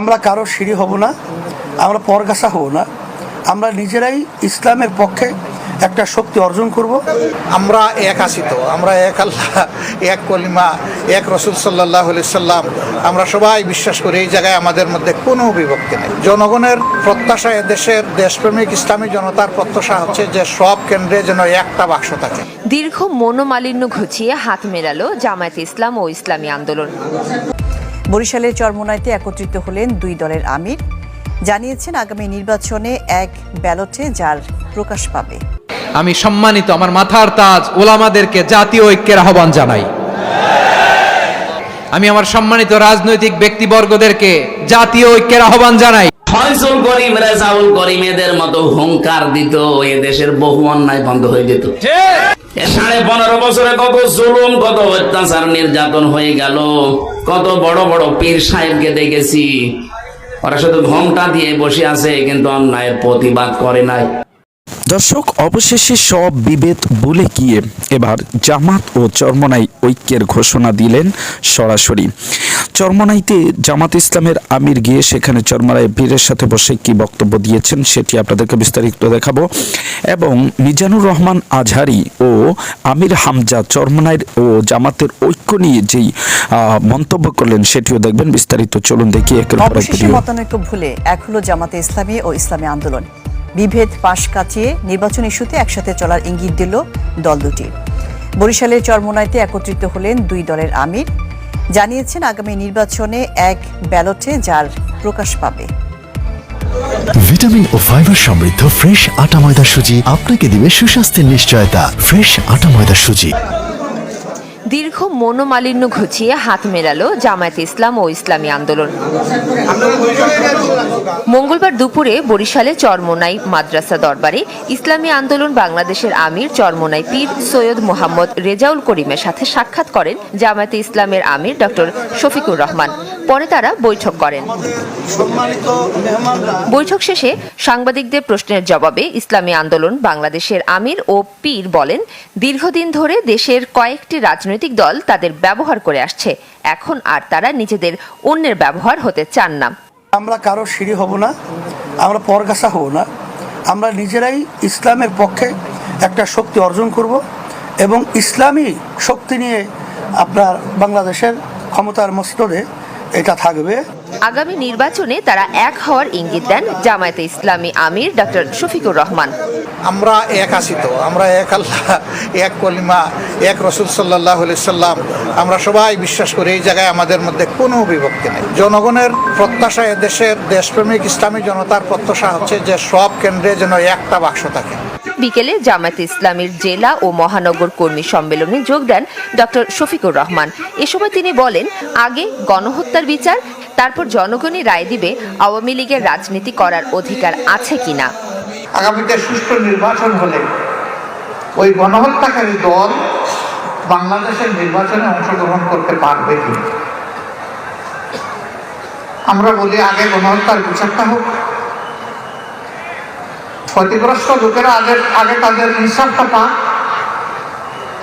আমরা কারও সিঁড়ি হব না আমরা পরগাছা হব না। আমরা নিজেরাই ইসলামের পক্ষে একটা শক্তি অর্জন করব। আমরা এক আছি তো আমরা এক আল্লাহ এক কলিমা এক রসুল সাল্লাহ সাল্লাম। আমরা সবাই বিশ্বাস করি এই জায়গায় আমাদের মধ্যে কোনো বিভক্তি নেই। জনগণের প্রত্যাশা দেশের দেশপ্রেমিক ইসলামী জনতার প্রত্যাশা হচ্ছে যে সব কেন্দ্রে যেন একটা বাক্স থাকে। দীর্ঘ মনোমালিন্য ঘুচিয়ে হাত মেলালো জামায়াতে ইসলাম ও ইসলামী আন্দোলন। বরিশালের চরমোনাইতে একত্রিত হলেন দুই দলের আমির। জানিয়েছেন আগামী নির্বাচনে এক ব্যালটে যার প্রকাশ পাবে। আমি সম্মানিত আমার মাথার তাজ ওলামাদেরকে জাতীয় ঐক্যের আহ্বান জানাই। আমি আমার সম্মানিত রাজনৈতিক ব্যক্তিবর্গদেরকে জাতীয় ঐক্যের আহ্বান জানাই। ফয়জুল করিম রেজাউল করিম এদের মতো হুঙ্কার দিত এ দেশের বহু অন্যায় বন্ধ হয়ে যেত। সাড়ে পনেরো বছরে কত জুলুম কত অত্যাচার নির্যাতন হয়ে গেল কত বড় বড় পীর সাহেবকে দেখেছি। ওরা শুধু ঘোমটা দিয়ে বসে আছে কিন্তু অন্যায়ের প্রতিবাদ করে নাই। দর্শক অবশেষে সব বিভেদ বলে গিয়ে এবার জামাত ও চরমনাই ঐক্যের ঘোষণা দিলেন সরাসরি। চরমনাইতে জামাত ইসলামের আমির গিয়ে সেখানে চরমনাই বীরের সাথে বসে কি বক্তব্য দিয়েছেন সেটি আপনাদেরকে বিস্তারিত দেখাবো। এবং মিজানুর রহমান আজহারি ও আমির হামজা চরমনাইর ও জামাতের ঐক্য নিয়ে যেই আহ, মন্তব্য করলেন সেটিও দেখবেন। বিস্তারিত চলুন দেখি একের পর এক ভিডিও। মতানৈক্য ভুলে এক হলো জামাতে ইসলামী ও ইসলামী আন্দোলন। বিভেদ পাশ কাটিয়ে নির্বাচন ইস্যুতে একসাথে চলার ইঙ্গিত দিল দল দুটি। বরিশালের চরমোনাইতে একত্রিত হলেন দুই দলের আমির। জানিয়েছেন আগামী নির্বাচনে এক ব্যালটে যার প্রকাশ পাবে। ভিটামিন ও ফাইবার সমৃদ্ধ ফ্রেশ আটা ময়দা সুজি আপনাকে দিবে সুস্বাস্থ্যের নিশ্চয়তা। ফ্রেশ আটা ময়দা সুজি। দীর্ঘ মনোমালিন্য ঘুচিয়ে হাত মেলালো জামায়াত ইসলাম ও ইসলামী আন্দোলন। মঙ্গলবার দুপুরে বরিশালে চরমোনাই মাদ্রাসা দরবারে ইসলামী আন্দোলন বাংলাদেশের আমির, চরমোনাই পীর সৈয়দ মোহাম্মদ রেজাউল করিমের সাথে সাক্ষাৎ করেন জামায়াতে ইসলামের আমির ডক্টর শফিকুর রহমান। পরে তারা বৈঠক করেন। বৈঠক শেষে সাংবাদিকদের প্রশ্নের জবাবে ইসলামী আন্দোলন বাংলাদেশের আমির ও পীর বলেন দীর্ঘদিন ধরে দেশের কয়েকটি রাজনৈতিক দল তাদের ব্যবহার করে আসছে। এখন আর তারা নিজেদের অন্যের ব্যবহার হতে চান না। আমরা কারও সিঁড়ি হব না আমরা পরগাছা হব না। আমরা নিজেরাই ইসলামের পক্ষে একটা শক্তি অর্জন করব এবং ইসলামী শক্তি নিয়ে আপনার বাংলাদেশের ক্ষমতার মস্তদে এটা থাকবে। আগামী নির্বাচনে তারা এক হওয়ার ইঙ্গিত দেন জামায়াতে ইসলামী আমির ডক্টর শফিকুর রহমান। আমরা এক আছি তো আমরা এক আল্লাহ এক কলিমা এক রসুল সাল্লাহ সাল্লাম। আমরা সবাই বিশ্বাস করি এই জায়গায় আমাদের মধ্যে কোনো বিভক্তি নেই। জনগণের প্রত্যাশা দেশের দেশপ্রেমিক ইসলামী জনতার প্রত্যাশা হচ্ছে যে সব কেন্দ্রে যেন একটা বাক্স থাকে। বিকেলে জামায়াতে ইসলামীর জেলা ও মহানগর কর্মী সম্মেলনে যোগ দেন ডক্টর শফিকুর রহমান। এ সময় তিনি বলেন, আগে গণহত্যার বিচার, তারপর জনগণই রায় দিবে আওয়ামী লীগের রাজনীতি করার অধিকার আছে কিনা। আগামীতে সুষ্ঠু নির্বাচন হলে ওই গণহত্যাকারী দল বাংলাদেশের নির্বাচনে অংশগ্রহণ করতে পারবে কি? আমরা বলি, আগে গণহত্যার বিচারটা হোক। ক্ষতিগ্রস্ত লোকেরা আগে আগে তাদের ইনসাফটা পাক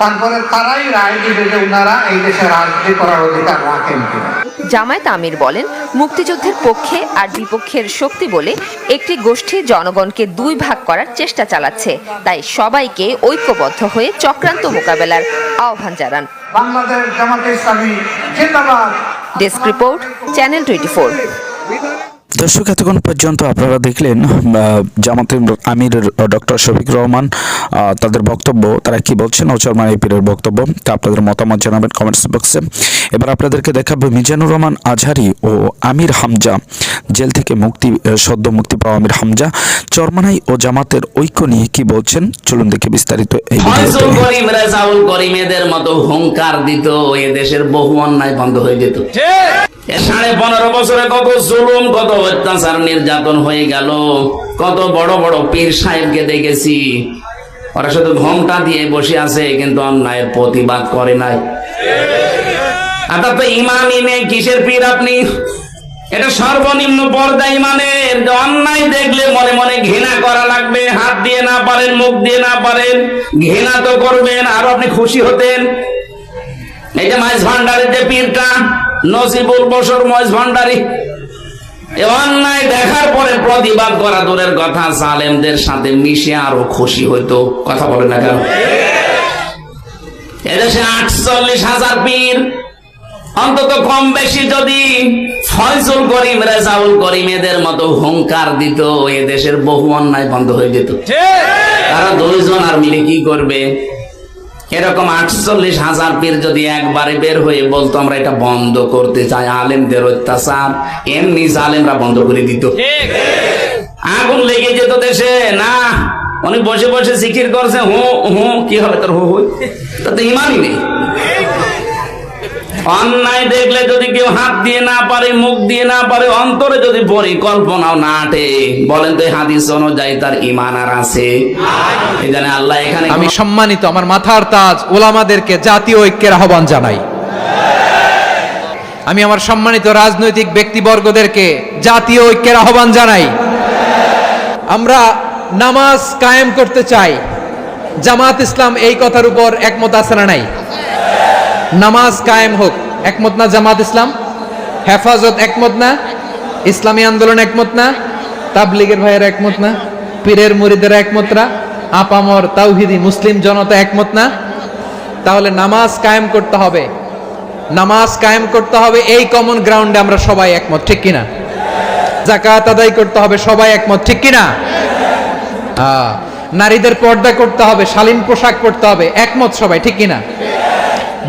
তারপরে তারাই রায় দিবে যে ওনারা এই দেশে রাজনীতি করার অধিকার রাখেন কিনা। জামায়াত আমির বলেন মুক্তিযুদ্ধের পক্ষে আর বিপক্ষের শক্তি বলে একটি গোষ্ঠী জনগণকে দুই ভাগ করার চেষ্টা চালাচ্ছে। তাই সবাইকে ঐক্যবদ্ধ হয়ে চক্রান্ত মোকাবেলার আহ্বান জানান। বাংলাদেশ জামাতে ইসলামী ডেস্ক রিপোর্ট চ্যানেল টোয়েন্টি দর্শক এতক্ষণ পর্যন্ত আপনারা দেখলেন জামাতের আমির ডক্টর শফিক রহমান তাদের বক্তব্য তারা কি বলছেন ও চরমান পীরের বক্তব্য তা আপনাদের মতামত জানাবেন কমেন্টস বক্সে এবার আপনাদেরকে দেখাবো মিজানুর রহমান আজহারি ও আমির হামজা জেল থেকে মুক্তি সদ্য মুক্তি পাওয়া আমির হামজা। চরমানাই ও জামাতের ঐক্য নিয়ে কি বলছেন চলুন দেখে বিস্তারিত এই ভিডিওতে। ফয়জুল করিম রেজাউল করিম এদের মতো হুঙ্কার দিত এ দেশের বহু অন্যায় বন্ধ হয়ে যেত। সাড়ে পনেরো বছরে কত জুলুম, কত অত্যাচার, নির্যাতন হয়ে গেল। কত বড় বড় পীর সাহেবকে দেখেছি। ওরা শুধু ঘোমটা দিয়ে বসে আছে, কিন্তু অন্যায়ের প্রতিবাদ করে নাই। আপনার তো নেই, কিসের পীর আপনি? এটা সর্বনিম্ন অন্যায় দেখলে মনে মনে ঘৃণা করা লাগবে, হাত দিয়ে না পারেন, মুখ দিয়ে না পারেন তো করবেন, আর আপনি খুশি হতেন। এই যে মাইজ ভান্ডারের যে পীরটা নসিবুল বসর মহেশ ভান্ডারী। অন্যায় দেখার পরে প্রতিবাদ করা দূরের কথা জালেমদের সাথে মিশে আরও খুশি হইতো। কথা বলে না কেন? এদেশে আটচল্লিশ হাজার পীর। অন্তত কম বেশি যদি ফয়জুল করিম রেজাউল করিম এদের মতো হুঙ্কার দিত এদেশের বহু অন্যায় বন্ধ হয়ে যেত। তারা দুইজন আর মিলে কি করবে? এরকম আটচল্লিশ হাজার পীর যদি একবারে বের হয়ে বলতো আমরা এটা বন্ধ করতে চাই। আলেমদের অত্যাচার এমনি আলেমরা বন্ধ করে দিত। আগুন লেগে যেত দেশে। না অনেক বসে বসে জিকির করছে হো হু কি হবে তোর হো হু? তাতে ইমানই নেই। অন্যায় দেখলে যদি কেউ হাত দিয়ে না পারে মুখ দিয়ে না পারে অন্তরে যদি পরিকল্পনাও না আটে বলেন তো হাদিস অনুযায়ী তার ইমান আর আছে। আল্লাহ এখানে আমি সম্মানিত আমার মাথার তাজ ওলামাদেরকে জাতীয় ঐক্যের আহ্বান জানাই। আমি আমার সম্মানিত রাজনৈতিক ব্যক্তিবর্গদেরকে জাতীয় ঐক্যের আহ্বান জানাই। আমরা নামাজ কায়েম করতে চাই। জামাত ইসলাম এই কথার উপর একমত আছে না নাই? নামাজ কায়েম হোক। একমত না জামাত ইসলাম? হেফাজত একমত না? ইসলামী আন্দোলন একমত না? তাবলিগের ভাইয়ের একমত না? পীরের মুরিদের একমত না? আপামর তাওহিদি মুসলিম জনতা একমত না? তাহলে নামাজ কায়েম করতে হবে। নামাজ কায়েম করতে হবে এই কমন গ্রাউন্ডে আমরা সবাই একমত ঠিক কিনা? জাকাত আদায় করতে হবে সবাই একমত ঠিক কিনা? আহ, নারীদের পর্দা করতে হবে শালীন পোশাক পরতে হবে একমত সবাই ঠিক কিনা?